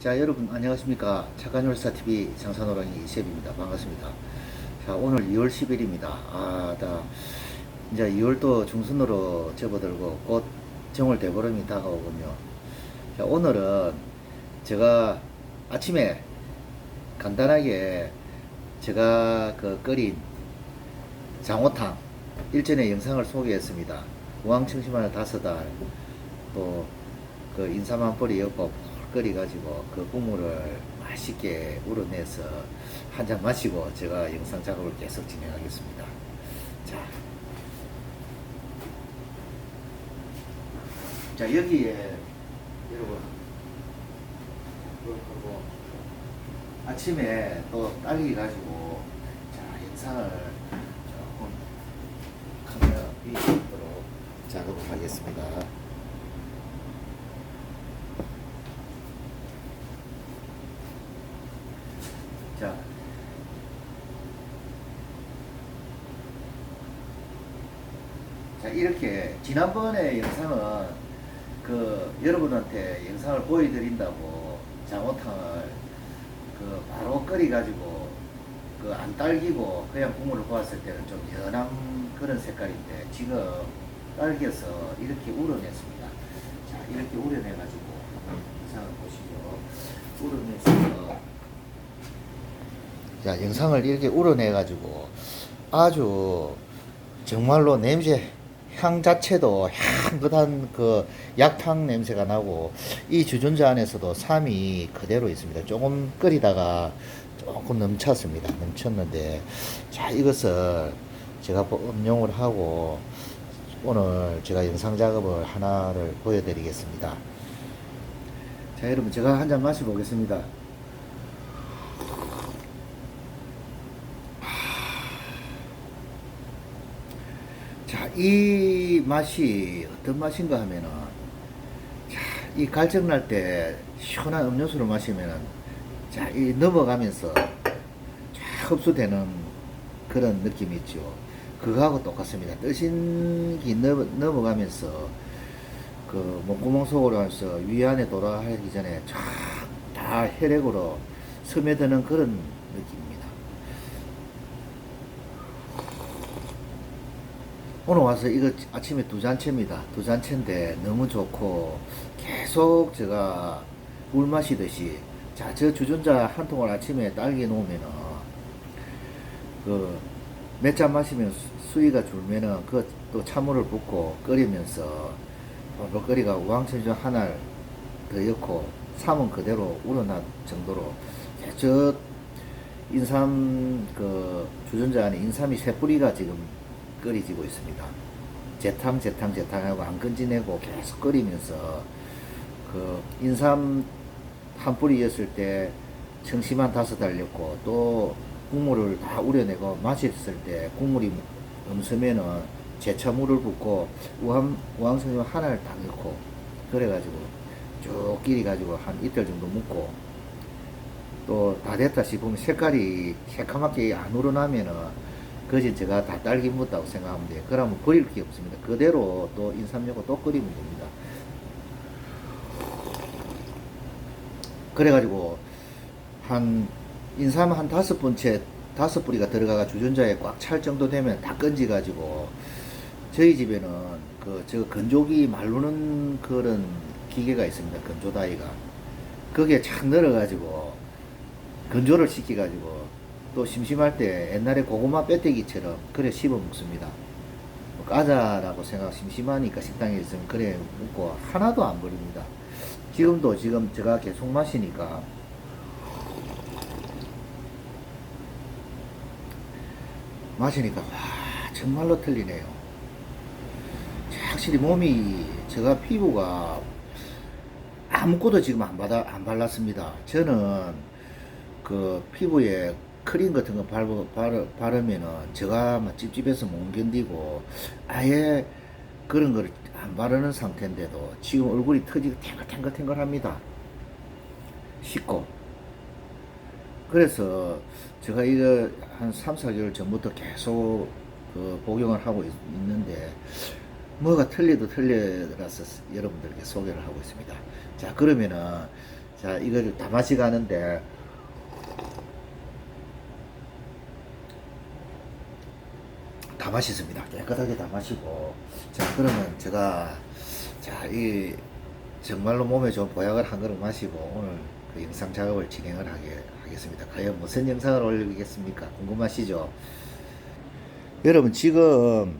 자 여러분 안녕하십니까? 착한열사TV 장산호랑이 이셉입니다. 반갑습니다. 자 오늘 2월 10일입니다. 아다 이제 2월도 중순으로 접어들고 곧 정월 대보름이 다가오군요. 자 오늘은 제가 아침에 간단하게 제가 그 끓인 장어탕 일전에 영상을 소개했습니다. 우황청심마늘 다섯 알또 그 인삼 한 뿌리 엮고 끓여 가지고 그 국물을 맛있게 우러내서 한 잔 마시고 제가 영상 작업을 계속 진행하겠습니다. 자, 자 여기에 여러분 그리고 아침에 또 딸기 가지고 자 영상을 조금 카메라 비도록 작업을 하겠습니다. 자. 자, 이렇게 지난번에 영상은 그 여러분한테 영상을 보여드린다고 장어탕을 그 바로 끓여가지고 그 안 딸기고 그냥 국물을 부었을 때는 좀 연한 그런 색깔인데 지금 딸기에서 이렇게 우러냈습니다. 자, 이렇게 우려내가지고 영상을 보시죠. 우러내서 자, 영상을 이렇게 우러내 가지고 아주 정말로 냄새, 향 자체도 향긋한 그 약탕 냄새가 나고 이 주전자 안에서도 삼이 그대로 있습니다. 조금 끓이다가 조금 넘쳤습니다. 넘쳤는데 자, 이것을 제가 음용을 하고 오늘 제가 영상 작업을 하나를 보여드리겠습니다. 자, 여러분 제가 한 잔 마셔보겠습니다. 자, 이 맛이 어떤 맛인가 하면은, 자, 이 갈증 날 때 시원한 음료수를 마시면은, 자, 이 넘어가면서 쫙 흡수되는 그런 느낌이 있죠. 그거하고 똑같습니다. 뜨신기 넘어, 넘어가면서, 그, 목구멍 속으로 하면서 위 안에 돌아가기 전에 쫙 다 혈액으로 스며드는 그런 느낌입니다. 오늘 와서 이거 아침에 두 잔째입니다. 두 잔째인데 너무 좋고 계속 제가 물 마시듯이 자, 저 주전자 한 통을 아침에 딸기 놓으면은 그 몇 잔 마시면 수- 수위가 줄면은 그 또 찬물을 붓고 끓이면서 또 끓이가 우황천주 하나를 더 넣고 삶은 그대로 우러날 정도로 저 인삼 그 주전자 안에 인삼이 세 뿌리가 지금 끓이지고 있습니다. 재탕 재탕 재탕하고 안 건지내고 계속 끓이면서 그 인삼 한 뿌리였을 때 청심한 다섯 달렸고 또 국물을 다 우려내고 마셨을 때 국물이 음스면은 제차 물을 붓고 우황 우황성유 하나를 딱 넣고 그래가지고 쭉 끼리 가지고 한 이틀 정도 묵고 또 다 됐다 싶으면 색깔이 새카맣게 안 우러나면은 그것이 제가 다 딸기 묻다고 생각하면 돼요. 그러면 버릴 게 없습니다. 그대로 또 인삼육을 또 끓이면 됩니다. 그래가지고 한 인삼 한 다섯 번째 다섯 뿌리가 들어가가 주전자에 꽉 찰 정도 되면 다 건지가지고 저희 집에는 그 저 건조기 말르는 그런 기계가 있습니다. 건조다이가 거기에 착 넣어가지고 건조를 시켜가지고 또 심심할 때 옛날에 고구마 빼떼기처럼 그래 씹어 먹습니다. 뭐 까자라고 생각 심심하니까 식당에 있으면 그래 먹고 하나도 안 버립니다. 지금도 지금 제가 계속 마시니까 마시니까 와 정말로 틀리네요. 확실히 몸이 제가 피부가 아무것도 지금 안 받아 안 발랐습니다. 저는 그 피부에 크림 같은 거 바르, 바르, 바르면은 제가 막 찝찝해서 못 견디고 아예 그런 걸 안 바르는 상태인데도 지금 얼굴이 터지고 탱글탱글탱글합니다. 씻고. 그래서 제가 이거 한 3, 4개월 전부터 계속 그 복용을 하고 있, 있는데 뭐가 틀리도 틀려라서 여러분들께 소개를 하고 있습니다. 자, 그러면은 자, 이거를 다 마시가는데, 다 마셨습니다. 깨끗하게 다 마시고. 자, 그러면 제가, 자, 이, 정말로 몸에 좋은 보약을 한 그릇 마시고, 오늘 그 영상 작업을 진행을 하게, 하겠습니다. 과연 무슨 영상을 올리겠습니까? 궁금하시죠? 여러분, 지금,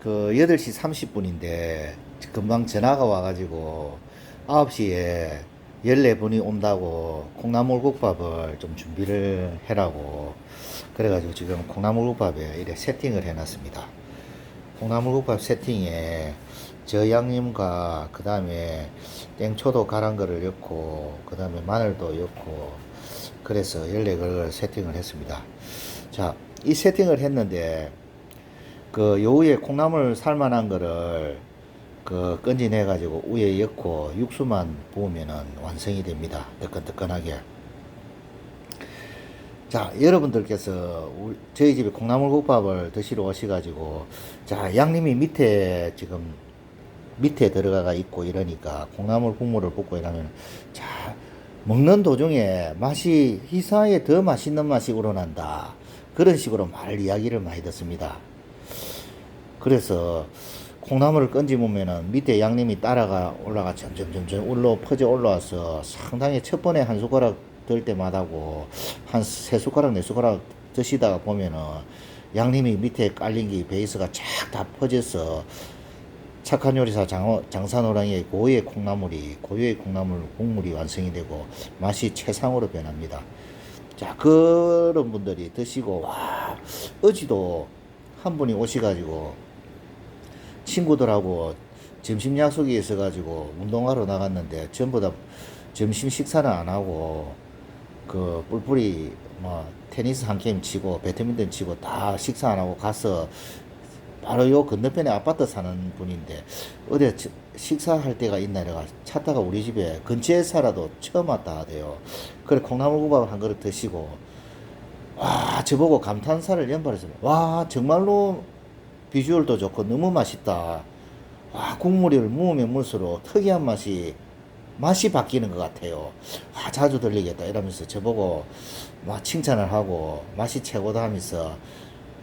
그 8시 30분인데 금방 전화가 와가지고 9시에 14분이 온다고 콩나물국밥을 좀 준비를 해라고 그래가지고 지금 콩나물국밥에 이래 세팅을 해놨습니다. 콩나물국밥 세팅에 저 양념과 그 다음에 땡초도 갈은 거를 넣고 그 다음에 마늘도 넣고 그래서 14그릇 세팅을 했습니다. 자, 이 세팅을 했는데 그요 위에 콩나물 살만한 거를 그 건지내 가지고 위에 엮고 육수만 부으면은 완성이 됩니다. 뜨끈뜨끈하게. 자, 여러분들께서 저희 집에 콩나물국밥을 드시러 오셔가지고 자 양님이 밑에 지금 밑에 들어가 있고 이러니까 콩나물 국물을 붓고 이러면 자 먹는 도중에 맛이 희사에 더 맛있는 맛이 우러난다 그런 식으로 말 이야기를 많이 듣습니다. 그래서 콩나물을 건지보면은 밑에 양념이 따라가 올라가 점점 점점 올라 퍼져 올라와서 상당히 첫 번에 한 숟가락 들 때마다고 한 세 숟가락 네 숟가락 드시다가 보면은 양념이 밑에 깔린 게 베이스가 쫙 다 퍼져서 착한 요리사 장, 장산호랑이의 고유의 콩나물이 고유의 콩나물 국물이 완성이 되고 맛이 최상으로 변합니다. 자 그런 분들이 드시고 와 어지도 한 분이 오셔가지고 친구들하고 점심 약속이 있어가지고 운동하러 나갔는데 전부 다 점심 식사는 안 하고 그 뿔뿔이 뭐 테니스 한 게임 치고 배드민턴 치고 다 식사 안 하고 가서 바로 요 건너편에 아파트 사는 분인데 어디 저- 식사할 때가 있나 이래가 찾다가 우리 집에 근처에 살아도 처음 왔다 하대요. 그래 콩나물국밥 한 그릇 드시고 와 저보고 감탄사를 연발했습니다. 와 정말로 비주얼도 좋고 너무 맛있다. 와 국물을 무으면 물수록 특이한 맛이 맛이 바뀌는 것 같아요. 와 자주 들리겠다 이러면서 저보고 막 칭찬을 하고 맛이 최고다 하면서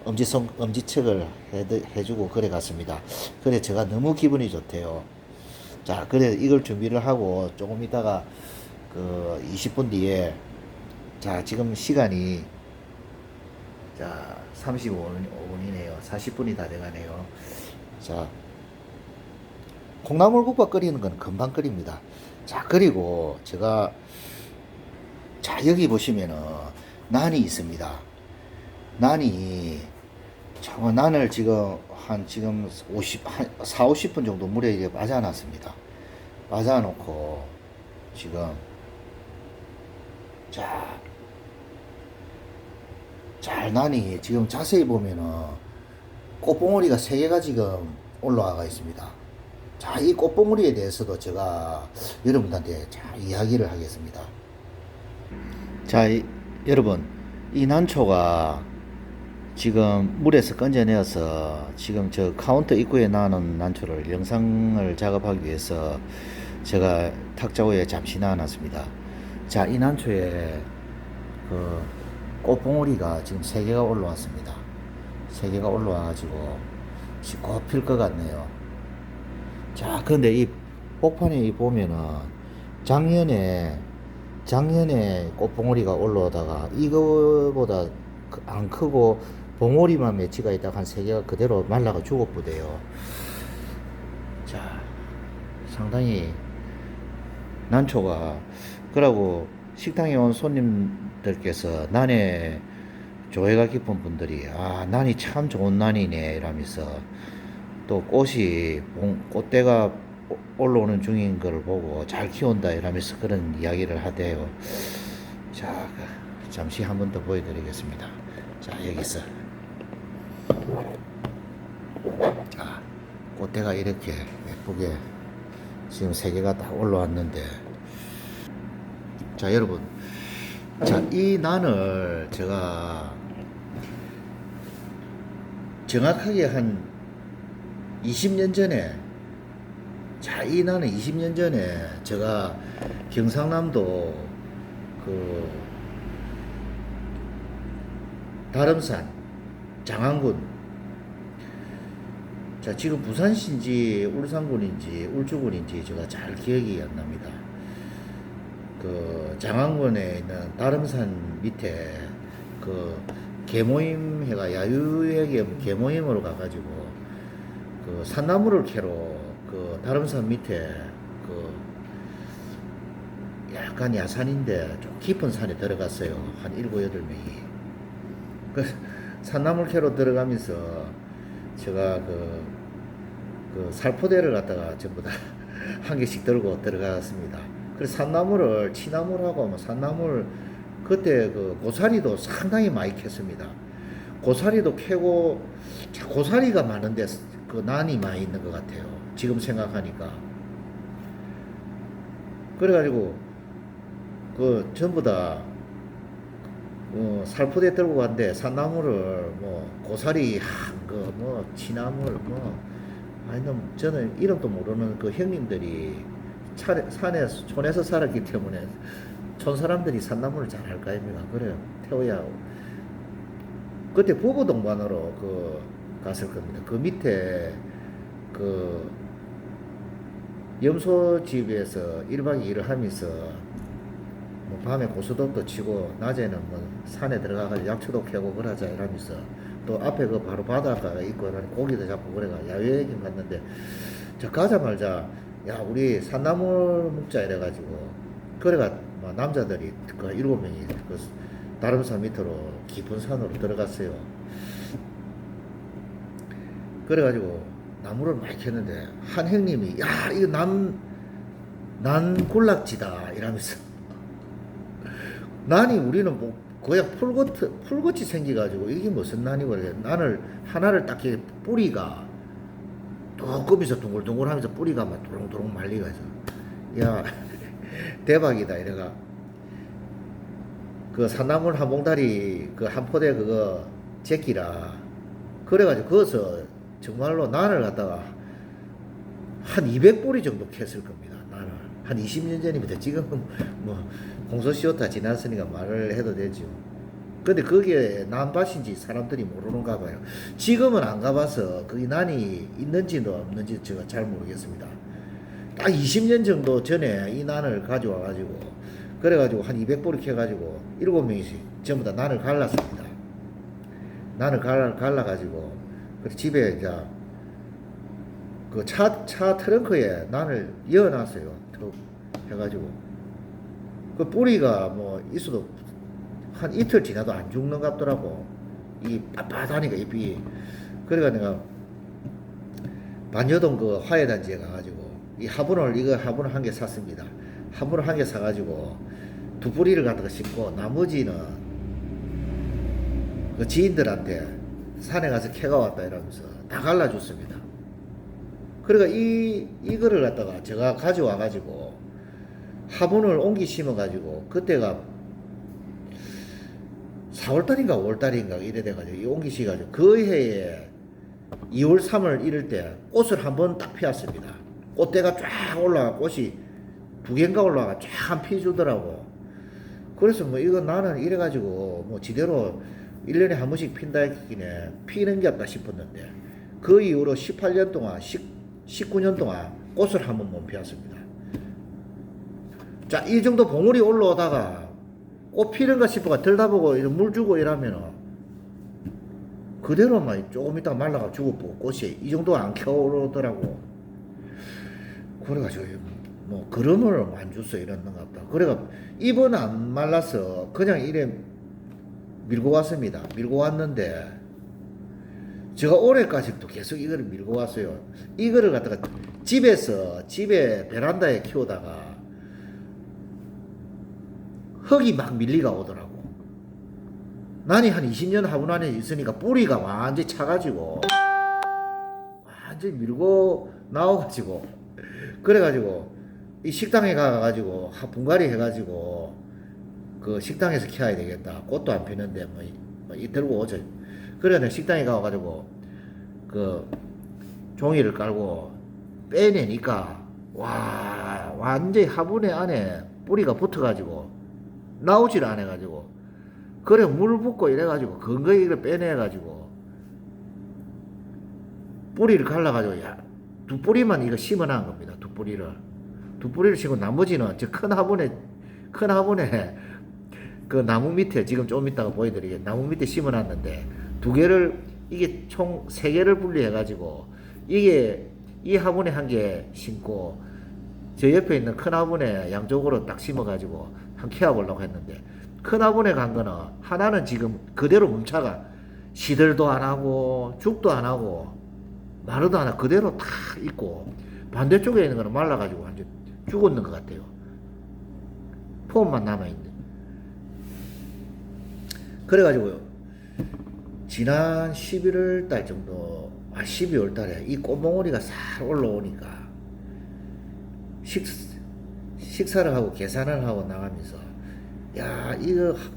엄지손 엄지척을 해, 해주고 그래 갔습니다. 그래 제가 너무 기분이 좋대요. 자 그래 이걸 준비를 하고 조금 있다가 그 20분 뒤에 자 지금 시간이 자 35분이네요. 40분이 다 돼가네요. 자 콩나물국밥 끓이는 건 금방 끓입니다. 자 그리고 제가 자 여기 보시면은 난이 있습니다. 난이 정말 난을 지금 한 지금 50, 한 4, 50분 정도 물에 이제 맞아놨습니다. 맞아놓고 지금 자, 잘 난이 지금 자세히 보면은 꽃봉오리가 세 개가 지금 올라와가 있습니다. 자, 이 꽃봉오리에 대해서도 제가 여러분들한테 잘 이야기를 하겠습니다. 자, 이, 여러분, 이 난초가 지금 물에서 건져내어서 지금 저 카운터 입구에 나는 난초를 영상을 작업하기 위해서 제가 탁자 위에 잠시 놔놨습니다. 자, 이 난초에 그 꽃봉오리가 지금 세 개가 올라왔습니다. 세 개가 올라와가지고 지금 곧필 것 같네요. 자, 근데 이 복판에 이 보면은 작년에 작년에 꽃봉오리가 올라오다가 이거보다 크- 안 크고 봉오리만 맺히가 있다가 한 세 개가 그대로 말라가 죽었부대요. 자, 상당히 난초가 그러고 식당에 온 손님 들께서 난에 조예가 깊은 분들이 아 난이 참 좋은 난이네 이러면서 또 꽃이 봉- 꽃대가 오- 올라오는 중인 걸 보고 잘 키운다 이러면서 그런 이야기를 하대요. 자 그, 잠시 한 번 더 보여드리겠습니다. 자 여기서 자 꽃대가 이렇게 예쁘게 지금 세 개가 다 올라왔는데 자 여러분 자 이 난을 제가 정확하게 한 20년 전에 자, 이 나는 20년 전에 제가 경상남도 그 다름산 장안군 자 지금 부산시인지 울산군인지 울주군인지 제가 잘 기억이 안 납니다. 그 장안군에 있는 다름산 밑에 그 개모임 해가 야유회계 개모임으로 가가지고 그 산나무를 캐러 그 다름산 밑에 그 약간 야산인데 좀 깊은 산에 들어갔어요. 한 일곱 여덟 명이. 그 산나물 캐러 들어가면서 제가 그, 그 살포대를 갖다가 전부 다 한 개씩 들고 들어갔습니다. 그래서 산나물을 치나물하고 뭐 산나물 그때 그 고사리도 상당히 많이 캤습니다. 고사리도 캐고 자, 고사리가 많은데 그 난이 많이 있는 것 같아요. 지금 생각하니까. 그래가지고 그 전부 다 어, 살포대 들고 갔는데 산나물을 뭐 고사리 한거뭐 치나물 뭐 아니 너 저는 이름도 모르는 그 형님들이 차, 산에 촌에서 살았기 때문에 촌 사람들이 산나물을 잘 할 거 아닙니까? 그래요. 태워야 그때 부부 동반으로 그 갔을 겁니다. 그 밑에 그 염소 집에서 1박 2일을 하면서 뭐 밤에 고수동도 치고 낮에는 뭐 산에 들어가가지고 약초도 캐고 그러자 이러면서 또 앞에 그 바로 바닷가가 있고 고기도 잡고 그래가 야외여행 갔는데 저 가자마자 야 우리 산나물 먹자 이래가지고 그래가 뭐 남자들이 그 일곱 명이 그 다른 산 밑으로 깊은 산으로 들어갔어요. 그래가지고 나무를 많이 캐는데 한 형님이 야 이거 남 난골락지다 이러면서 난이 우리는 뭐 거의 풀같 풀같이 생겨가지고 이게 무슨 난이고 그래 난을 하나를 딱 뿌리가 조금이서 둥글둥글하면서 뿌리가 막 도롱도롱 말리가 있어 야 대박이다 이래가 그 산나물 한 봉다리 그 한 포대 그거 제끼라 그래가지고 거기서 정말로 난을 갖다가 한 200뿌리 정도 캤을 겁니다. 난을 한 20년 전입니다. 지금은 뭐 공소시효다 지났으니까 말을 해도 되죠. 근데 그게 난밭인지 사람들이 모르는가 봐요. 지금은 안 가봐서 그게 난이 있는지도 없는지 제가 잘 모르겠습니다. 딱 20년 정도 전에 이 난을 가져와가지고 그래가지고 한 200뿌리 캐가지고 7명이씩 전부 다 난을 갈랐습니다. 난을 갈라, 갈라가지고 그 집에 이제 그 차, 차 트렁크에 난을 이어놨어요. 해가지고. 그 뿌리가 뭐 있어도 한 이틀 지나도 안 죽는 것 같더라고. 이 빳빳하니까 잎이. 그래가 내가 반여동 그 화해단지에 가가지고 이 화분을 이거 화분을 한 개 샀습니다. 화분을 한 개 사가지고 두 뿌리를 갖다가 심고 나머지는 그 지인들한테 산에 가서 캐가 왔다 이러면서 다 갈라줬습니다. 그러니까 이, 이거를 갖다가 제가 가져와가지고 화분을 옮기 심어가지고 그때가 4월달인가 5월달인가 이래 돼가지고 이 옮기 심어가지고 그 해에 2월 3월 이럴 때 꽃을 한 번 딱 피웠습니다. 꽃대가 쫙 올라가 꽃이 두 개인가 올라가 쫙 피주더라고. 그래서 뭐 이거 나는 이래가지고 뭐 지대로 1년에 한 번씩 핀다 했기에 피는 게 없다 싶었는데 그 이후로 18년 동안 10, 19년 동안 꽃을 한 번 못 피웠습니다. 자, 이 정도 봉우리 올라오다가 꽃 피는가 싶어가 들다보고 물 주고 이러면은 그대로만 조금 있다가 말라가 죽어보고 꽃이 이 정도 안 켜오르더라고. 그래가지고 뭐 그름을 안 줬어 이랬는가 보다. 그래가 입은 안 말라서 그냥 이래 밀고 왔습니다. 밀고 왔는데 제가 올해까지도 계속 이거를 밀고 왔어요. 이거를 갖다가 집에서 집에 베란다에 키우다가 흙이 막 밀리가 오더라고. 난이 한 20년 화분 안에 있으니까 뿌리가 완전히 차가지고 완전히 밀고 나와가지고 그래가지고 이 식당에 가가지고 하- 분갈이 해가지고 그 식당에서 키워야 되겠다. 꽃도 안 피는데 뭐, 이- 뭐 이- 들고 오죠. 그래 내가 식당에 가가지고 그 종이를 깔고 빼내니까 와 완전히 화분에 안에 뿌리가 붙어가지고 나오질 않아가지고. 그래 물 붓고 이래가지고 근거에 이걸 빼내가지고 뿌리를 갈라가지고 야, 두 뿌리만 이거 심어놓은 겁니다 두 뿌리를. 두 뿌리를 심고 나머지는 저 큰 화분에 큰 화분에 그 나무 밑에 지금 좀 이따가 보여드리게 나무 밑에 심어놨는데 두 개를 이게 총 세 개를 분리해가지고 이게 이 화분에 한 개 심고 저 옆에 있는 큰 화분에 양쪽으로 딱 심어가지고 한 키워보려고 했는데 큰 화분에 간 거는 하나는 지금 그대로 뭉차가 시들도 안 하고 죽도 안 하고 마르도 안 하고 그대로 탁 있고 반대쪽에 있는 거는 말라가지고 완전 죽었는 것 같아요. 폼만 남아있는. 그래가지고요. 지난 11월 달 정도, 아, 12월 달에 이 꽃몽오리가 싹 올라오니까 식, 식사를 하고 계산을 하고 나가면서 야, 이거 하-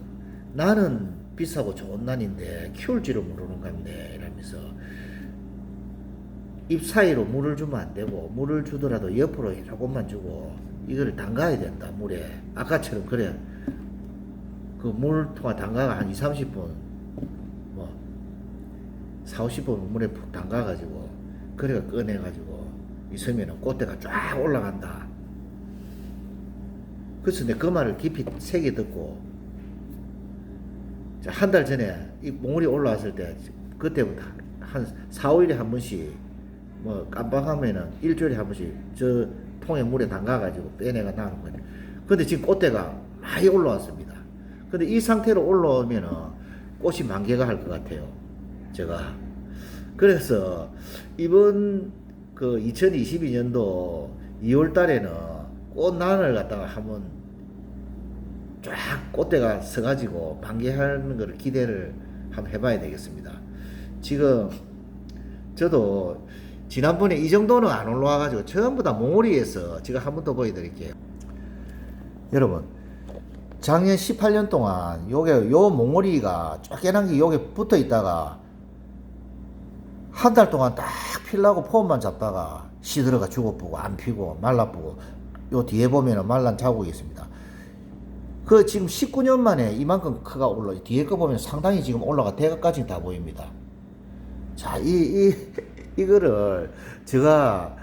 나는 비싸고 좋은 난인데 키울 줄을 모르는 건데 이러면서 잎 사이로 물을 주면 안 되고 물을 주더라도 옆으로 조금만 주고 이거를 담가야 된다 물에. 아까처럼 그래. 그 물통에 담가가 한 2, 30분 뭐 4, 50분 물에 푹 담가가지고 그래가 꺼내가지고 있으면은 꽃대가 쫙 올라간다 그래서 내 그 말을 깊이 새겨 듣고 한 달 전에 이 몽울이 올라왔을 때 그때부터 한 4, 5일에 한 번씩 뭐 깜빡하면은 일주일에 한 번씩 저 통에 물에 담가가지고 빼내가 나는 거예요. 근데 지금 꽃대가 많이 올라왔습니다. 근데 이 상태로 올라오면은 꽃이 만개가 할 것 같아요. 제가. 그래서 이번 그 2022년도 2월 달에는 꽃난을 갖다가 한번 쫙 꽃대가 서가지고 만개하는 걸 기대를 한번 해봐야 되겠습니다. 지금 저도 지난번에 이 정도는 안 올라와가지고 전부 다 몽오리에서 제가 한 번 더 보여드릴게요. 여러분, 작년 18년 동안 요게 요 몽오리가 쫓겨난 게 요게 붙어 있다가 한 달 동안 딱 필라고 폼만 잡다가 시들어가 죽어보고 안 피고 말라보고 요 뒤에 보면은 말란 자국이 있습니다. 그 지금 19년 만에 이만큼 크가 올라 뒤에 거 보면 상당히 지금 올라가 대각까지 다 보입니다. 자, 이, 이, 이거를 제가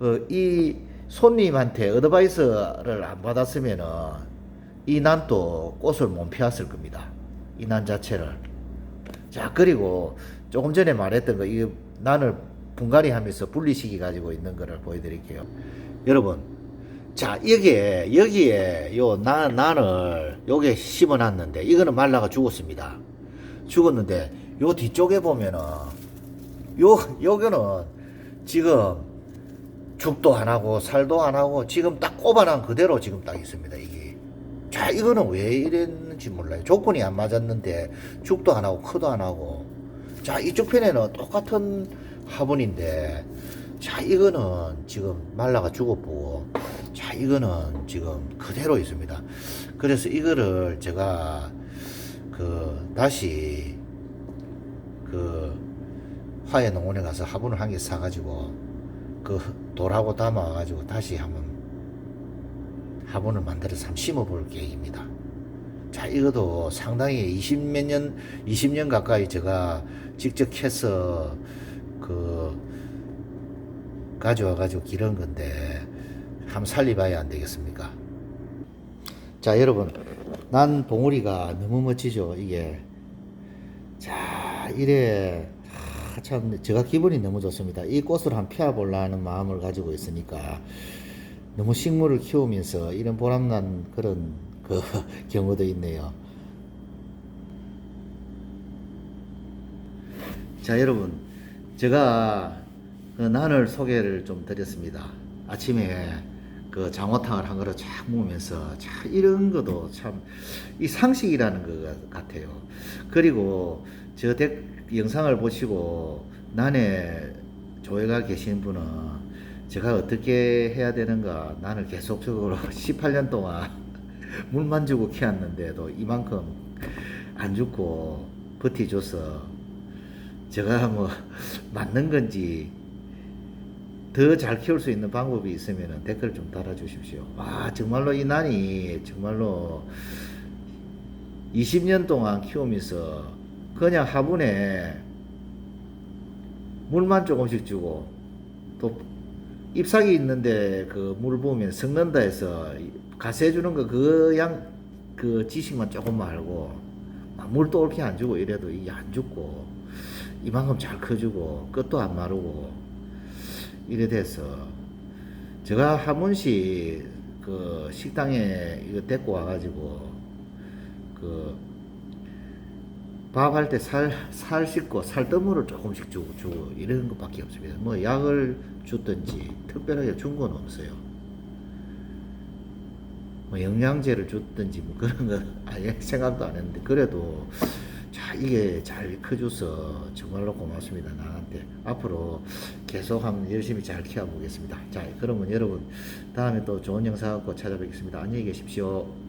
어, 이 손님한테 어드바이스를 안 받았으면은 이 난도 꽃을 못 피웠을 겁니다. 이 난 자체를. 자, 그리고 조금 전에 말했던 거, 이 난을 분갈이 하면서 분리시키 가지고 있는 거를 보여드릴게요. 여러분, 자, 여기에, 여기에 요 난, 난을 요게 심어 놨는데, 이거는 말라가 죽었습니다. 죽었는데, 요 뒤쪽에 보면은, 요, 요거는 지금 죽도 안 하고 살도 안 하고 지금 딱 꼽아난 그대로 지금 딱 있습니다, 이게. 자, 이거는 왜 이랬는지 몰라요. 조건이 안 맞았는데 죽도 안 하고 크도 안 하고. 자, 이쪽 편에는 똑같은 화분인데 자, 이거는 지금 말라가 죽어보고 자, 이거는 지금 그대로 있습니다. 그래서 이거를 제가 그 다시 그 화해 농원에 가서 화분을 한 개 사가지고 그 돌하고 담아가지고 다시 한번 화분을 만들어서 한번 심어볼 계획입니다. 자, 이것도 상당히 20몇 년, 20년 가까이 제가 직접 해서 그 가져와가지고 기른 건데 한번 살리봐야 안 되겠습니까? 자, 여러분, 난 봉우리가 너무 멋지죠, 이게. 자, 이래 아, 참 제가 기분이 너무 좋습니다. 이 꽃을 한 피워보려는 마음을 가지고 있으니까 너무 식물을 키우면서 이런 보람난 그런 그 경우도 있네요. 자, 여러분, 제가 그 난을 소개를 좀 드렸습니다. 아침에 그 장어탕을 한 그릇 쫙 먹으면서 참 이런 것도 참 이 상식이라는 것 같아요. 그리고 저 덱, 영상을 보시고 난에 조회가 계신 분은 제가 어떻게 해야 되는가 나는 계속적으로 18년 동안 물만 주고 키웠는데도 이만큼 안 죽고 버티줘서 제가 뭐 맞는 건지 더 잘 키울 수 있는 방법이 있으면 댓글 좀 달아주십시오. 아, 정말로 이 난이 정말로 20년 동안 키우면서 그냥 화분에 물만 조금씩 주고 또 잎사귀 있는데 그물 부으면 섞는다 해서 가세 주는 거 그 양 그 지식만 조금만 알고 막 물도 옳게 안 주고 이래도 이게 안 죽고 이만큼 잘 커주고 끝도 안 마르고 이래 돼서 제가 한 번씩 그 식당에 이거 데리고 와가지고 그 밥 할 때 살, 살 씻고 살 더물을 조금씩 주고, 주고, 이런 것밖에 없습니다. 뭐, 약을 줬든지, 특별하게 준 건 없어요. 뭐, 영양제를 줬든지, 뭐, 그런 거 아예 생각도 안 했는데, 그래도, 자, 이게 잘 커줘서 정말로 고맙습니다. 나한테. 앞으로 계속 한번 열심히 잘 키워보겠습니다. 자, 그러면 여러분, 다음에 또 좋은 영상 갖고 찾아뵙겠습니다. 안녕히 계십시오.